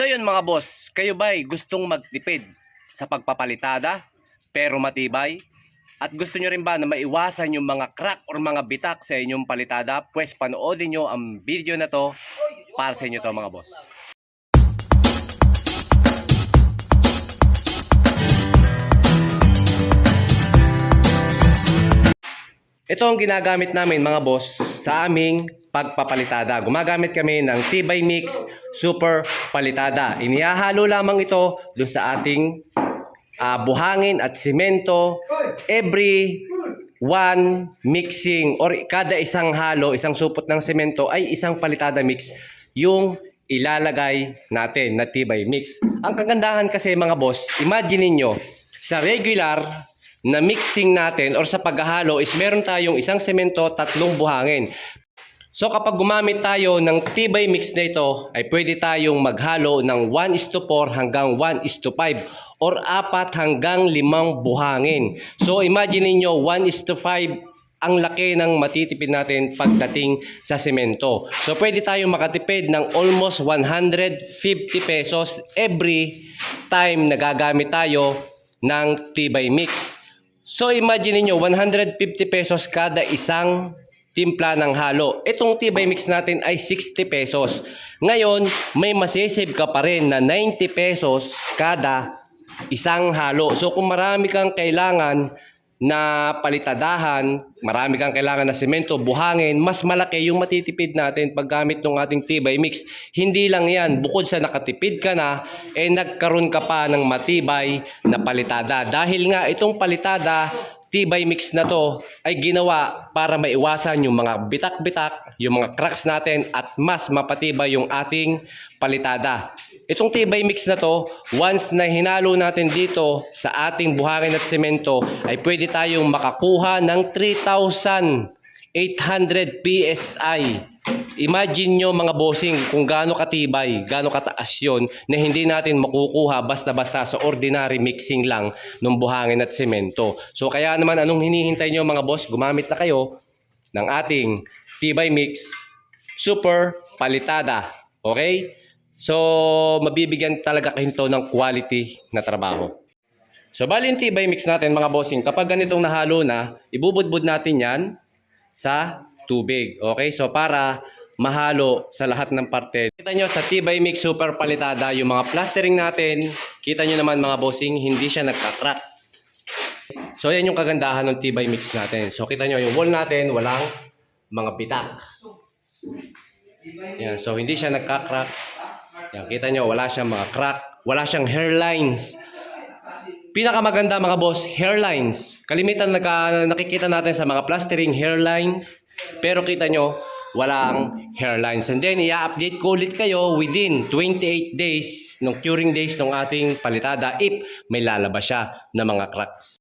So yun mga boss, kayo ba'y gustong magtipid sa pagpapalitada pero matibay? At gusto nyo rin ba na maiwasan yung mga crack or mga bitak sa inyong palitada? Pwes panoodin nyo ang video na to para sa inyo to mga boss. Ito ang ginagamit namin mga boss sa aming pagpapalitada. Gumagamit kami ng Tibay Mix Super Palitada. Inihahalo lamang ito doon sa ating ah, buhangin at simento every one mixing or kada isang halo, isang supot ng semento ay isang palitada mix yung ilalagay natin na tibay mix. Ang kagandahan kasi mga boss, imagine niyo sa regular na mixing natin or sa paghahalo is meron tayong isang semento, tatlong buhangin. So kapag gumamit tayo ng tibay mix na ito, ay pwede tayong maghalo ng 1 is to 4 hanggang 1 is to 5 or 4 hanggang 5 buhangin. So imagine niyo 1 is to 5 ang laki ng matitipid natin pagdating sa semento. So pwede tayong makatipid ng almost 150 pesos every time na gagamit tayo ng tibay mix. So imagine niyo 150 pesos kada isang timpla ng halo. Itong tibay mix natin ay 60 pesos. Ngayon, may masisave ka pa rin na 90 pesos kada isang halo. So kung marami kang kailangan na palitadahan, marami kang kailangan na semento, buhangin, mas malaki yung matitipid natin paggamit ng ating tibay mix. Hindi lang yan, bukod sa nakatipid ka na, eh nagkaroon ka pa ng matibay na palitada. Dahil nga itong palitada, tibay mix na to ay ginawa para maiwasan yung mga bitak-bitak, yung mga cracks natin at mas mapatibay yung ating palitada. Itong tibay mix na to, once na hinalo natin dito sa ating buhangin at semento, ay pwede tayong makakuha ng 3,800 PSI. Imagine nyo mga bossing kung gaano katibay, gaano kataas yon na hindi natin makukuha basta-basta sa ordinary mixing lang ng buhangin at semento. So kaya naman anong hinihintay nyo mga boss, gumamit na kayo ng ating tibay mix super palitada. Okay? So, mabibigyan talaga kayo ng quality na trabaho. So, bali yung tibay mix natin mga bossing, kapag ganitong nahalo na, ibubudbud natin yan sa tubig. Okay? So, para mahalo sa lahat ng parte. Kita nyo sa tibay mix super palitada, yung mga plastering natin, kita nyo naman mga bossing, hindi siya nagka-crack. So, yan yung kagandahan ng tibay mix natin. So, kita nyo yung wall natin, walang mga bitak. Yan, so hindi siya nagka-crack. Yan, kita nyo, wala siyang mga crack, wala siyang hairlines. Pinakamaganda mga boss, hairlines. Kalimitan nakikita natin sa mga plastering hairlines. Pero kita nyo, walang hairlines. And then, i-update ko ulit kayo within 28 days, ng curing days ng ating palitada if may lalabas siya ng mga cracks.